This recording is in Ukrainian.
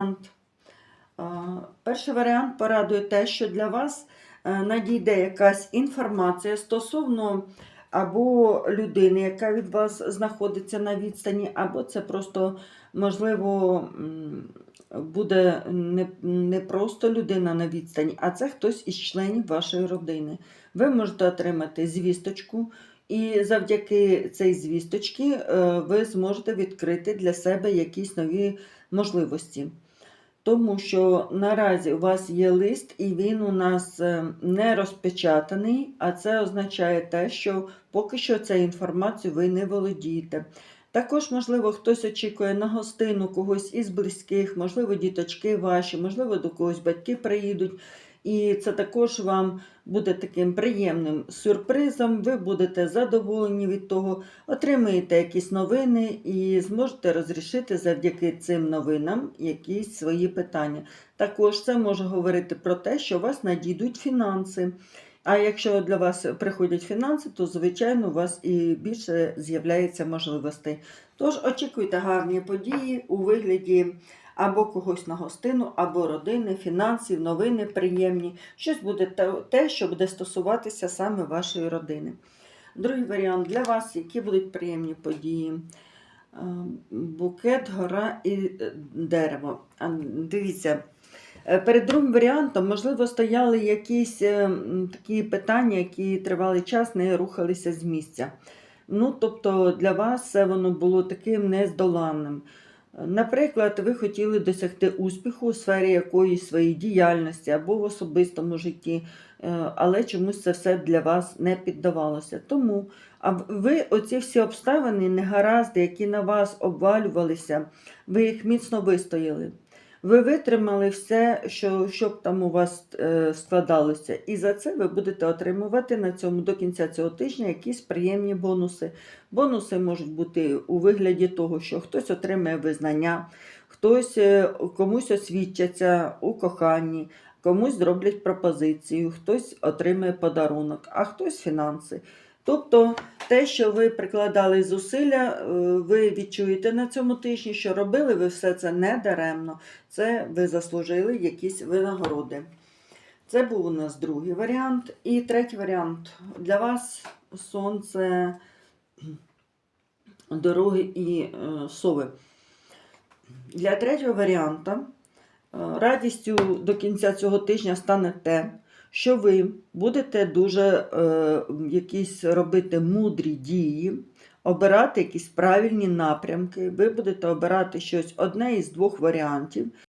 варіант. Перший варіант порадує те, що для вас е, надійде якась інформація стосовно або людини, яка від вас знаходиться на відстані, або це просто, можливо, буде не, не просто людина на відстані, а це хтось із членів вашої родини. Ви можете отримати звісточку, і завдяки цій звісточці е, ви зможете відкрити для себе якісь нові можливості. Тому що наразі у вас є лист, і він у нас е, не розпечатаний, а це означає те, що поки що цю інформацію ви не володієте. Також, можливо, хтось очікує на гостину когось із близьких, можливо, діточки ваші, можливо, до когось батьки приїдуть. І це також вам буде таким приємним сюрпризом. Ви будете задоволені від того, отримаєте якісь новини і зможете розрішити завдяки цим новинам якісь свої питання. Також це може говорити про те, що у вас надійдуть фінанси. А якщо для вас приходять фінанси, то звичайно у вас і більше з'являється можливостей. Тож очікуйте гарні події у вигляді або когось на гостину, або родини, фінансів, новини приємні. Щось буде те- що буде стосуватися саме вашої родини. Другий варіант для вас, які будуть приємні події. Е, Букет, гора і е, дерево. Дивіться, е, перед другим варіантом, можливо, стояли якісь такі питання, які тривалий час не рухалися з місця. Ну, тобто для вас це воно було таким нездоланним. Наприклад, ви хотіли досягти успіху у сфері якоїсь своєї діяльності або в особистому житті, е, але чомусь це все для вас не піддавалося. Тому ви оці всі обставини, негаразди, які на вас обвалювалися, ви їх міцно вистояли. Ви витримали все, що, б там у вас е, складалося, і за це ви будете отримувати на цьому до кінця цього тижня якісь приємні бонуси. Бонуси можуть бути у вигляді того, що хтось отримає визнання, хтось е, комусь освідчаться у коханні, комусь зроблять пропозицію, хтось отримає подарунок, а хтось фінанси. Тобто те, що ви прикладали зусилля, е, ви відчуєте на цьому тижні, що робили ви все це не даремно. Це ви заслужили якісь винагороди. Це був у нас другий варіант. І третій варіант. Для вас сонце, дороги і е, сови. Для третього варіанта е, радістю до кінця цього тижня стане те, що ви будете дуже е, якісь робити мудрі дії, обирати якісь правильні напрямки, ви будете обирати щось одне із двох варіантів,